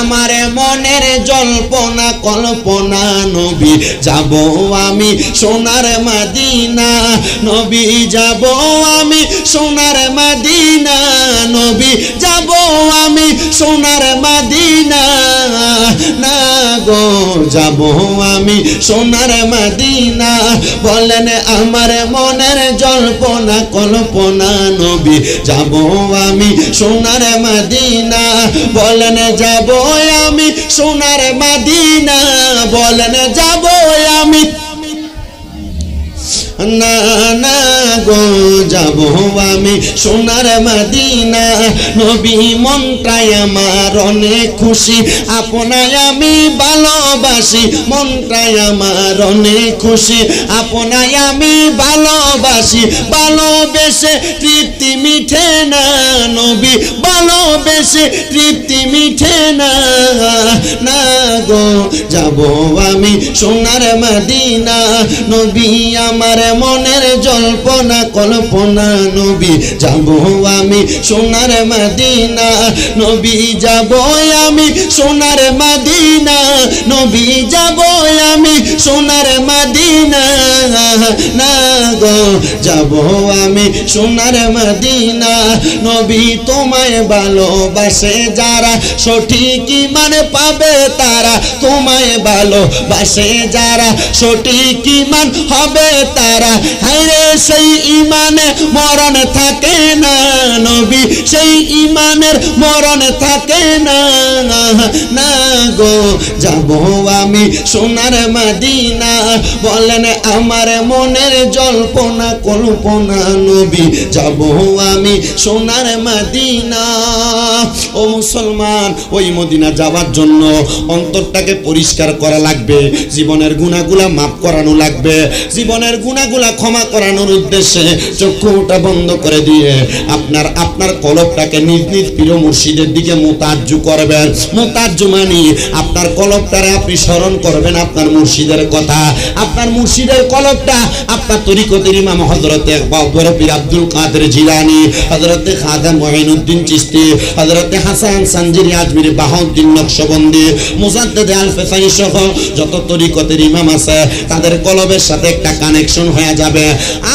আমার মনের জল্পনা কল্পনা নবী। যাব আমি সোনার মাদিনা। নবী যাব আমি সোনার মাদিনা। যাব আমি সোনার মাদিনা। বলেন আমার মনের জল্পনা, কল্পনা নবী, যাব আমি সোনার মাদিনা। বলেন যাব আমি সোনার মাদিনা। বলেন যাব আমি। না না গো, যাব আমি সোনার মাদিনা। নবী মনটাই আমার অনেক খুশি, আপনায় আমি ভালোবাসি, মনটাই আমার অনেক খুশি, আপনায় আমি ভালোবাসি, ভালোবেসে তৃপ্তি মিঠে না, নবী ভালোবেসে তৃপ্তি মিঠে না না গো। যাব আমি সোনার মাদিনা। নবী আমার মনের জল্পনা, কল্পনা নবী। যাব আমি সোনার মাদিনা। নবী যাব আমি সোনার মাদিনা। নবী যাব আমি সোনার মাদিনা, না গো, যাব আমি সোনার মাদিনা। নবী তোমায় ভালোবাসে যারা, সঠিক ইমান পাবে তারা। তোমায় ভালোবাসে যারা, সঠিক ইমান হবে তারা। হায়রে সেই ইমানে মরণ থাকে না, নবী। সেই ইমানের মরণ থাকে না না গো। যাব আমি সোনার মাদিনা। বলেন আমার মনের জল্পনা, কল্পনা নবী। যাব আমি সোনার মাদিনা। ও মুসলমান, ওই মদিনা যাওয়ার জন্য অন্তরটাকে পরিষ্কার করা লাগবে, জীবনের গুণাগুলা মাফ করানো লাগবে, জীবনের গুণাগুলা ক্ষমা করানোর উদ্দেশ্যে চক্ষুটা বন্ধ করে দিয়ে আপনার আপনার কলবটাকে নিজ নিজ প্রিয় মুর্শিদের দিকে মোতাজ্জু করবেন। মোতাজ্জু মানি আপনার কলবটারে আপনি স্মরণ করবেন আপনার মুর্শিদের কথা। আপনার মুর্শিদের কলবটা আপনার তরিকতের ইমাম হজরতে আব্দুল কাদের জিলানি হজরতে খাদা মহিনুদ্দিন চিস্তি হজরতে হাসান সানজিরি আজমির বাহাউদ্দিন নকশবন্দি, মুজাদ্দেদ আল ফেসাই সহ যত তরিকতের ইমাম আছে, তাদের কলবের সাথে একটা কানেকশন হয়ে যাবে।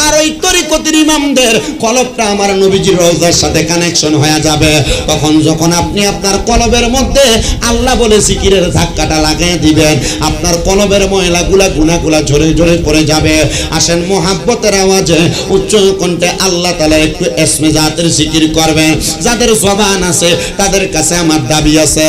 আর ওই তরিকতের ইমামদের কলবটা আমার নবীজির রওজার সাথে কানেকশন হয়ে যাবে। তখন যখন আপনি আপনার কলবের মধ্যে আল্লাহ বলে জিকিরের ধাক্কাটা লাগিয়ে দিবেন, আপনার কলবের ময়লাগুলা গুনাগুলা ঝরে ঝরে পড়ে যাবে। আসেন মোহাব্বতের আওয়াজে উচ্চ কণ্ঠে আল্লাহ তালা একটু এসমে জাতের জিকির করবেন। যাদের জবান আছে তাদের কাছে আমার দাবি আছে।